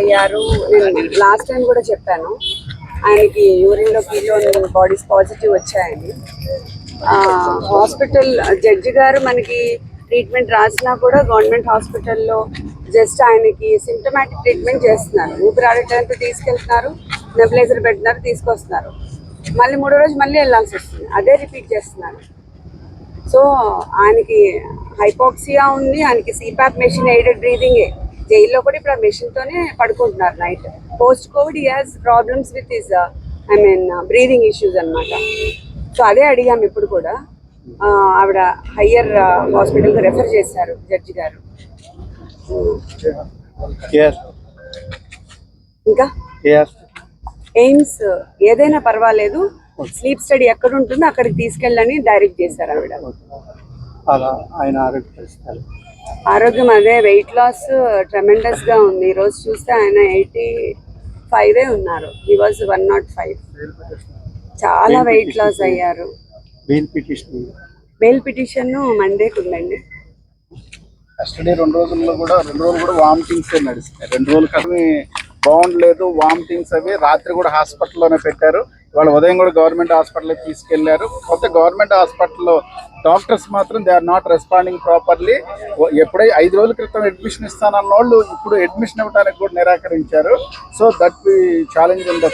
అయ్యారు. నేను last time కూడా చెప్పాను. ఆయనకి యూరిన్లో కీలో బాడీస్ పాజిటివ్ వచ్చాయని. హాస్పిటల్ జడ్జి గారు మనకి ట్రీట్మెంట్ రాసినా కూడా గవర్నమెంట్ హాస్పిటల్లో జస్ట్ ఆయనకి సిమ్టమాటిక్ ట్రీట్మెంట్ చేస్తున్నారు. ఊపిరాడటానికి తీసుకెళ్తున్నారు నెబులైజర్ పెట్టినారు తీసుకొస్తున్నారు. మళ్ళీ మూడో రోజు మళ్ళీ వెళ్ళాల్సి వస్తుంది. అదే రిపీట్ చేస్తున్నారు. సో ఆయనకి హైపాక్సియా ఉంది. ఆయనకి సిపాప్ మెషిన్ ఎయిడెడ్ బ్రీదింగే. జైల్లో కూడా ఇప్పుడు ఆ మెషిన్ తోనే పడుకుంటున్నారు night post covid he has problems with is I mean breathing issues అన్నమాట. సో అదే అడిగాం ఇప్పుడు కూడా. ఆవిడ హయ్యర్ హాస్పిటల్కి రెఫర్ చేశారు జడ్జి గారు. ఇంకా? ఎయిమ్స్ ఏదైనా పర్వాలేదు. స్లీప్ స్టడీ ఎక్కడ ఉంటుందో అక్కడికి తీసుకెళ్ళని డైరెక్ట్ చేశారు ఆవిడ. అలా ఆయన ఆరోగ్య ఆరోగ్యం అదే వెయిట్ లాస్ ట్రెమెండస్గా ఉంది. ఈ రోజు చూస్తే ఆయన ఎయిటీ ఫైవ్ ఉన్నారు. He was one not five చాలా వెయిట్ లాస్ అయ్యారు. బెయిల్ పిటిషన్ బెయిల్ పిటిషన్ మండేకి ఉందండి కస్టడీ రెండు రోజుల్లో కూడా రెండు రోజులు కూడా వామిటింగ్స్ నడుస్తాయి రెండు రోజులు కానీ బాగుండలేదు వామిటింగ్స్ అవి. రాత్రి కూడా హాస్పిటల్లోనే పెట్టారు. ఇవాళ ఉదయం కూడా గవర్నమెంట్ హాస్పిటల్కి తీసుకెళ్ళారు. కొత్త గవర్నమెంట్ హాస్పిటల్లో డాక్టర్స్ మాత్రం they are not responding properly ఎప్పుడై ఐదు రోజుల క్రితం అడ్మిషన్ ఇస్తానన్న వాళ్ళు ఇప్పుడు అడ్మిషన్ ఇవ్వడానికి కూడా నిరాకరించారు. So that we challenge in the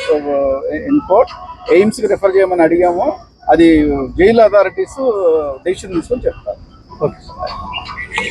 in court ఎయిమ్స్కి refer చేయమని అడిగాము. అది జైలు అథారిటీస్ డెసిషన్ తీసుకొని చెప్తారు. ఓకే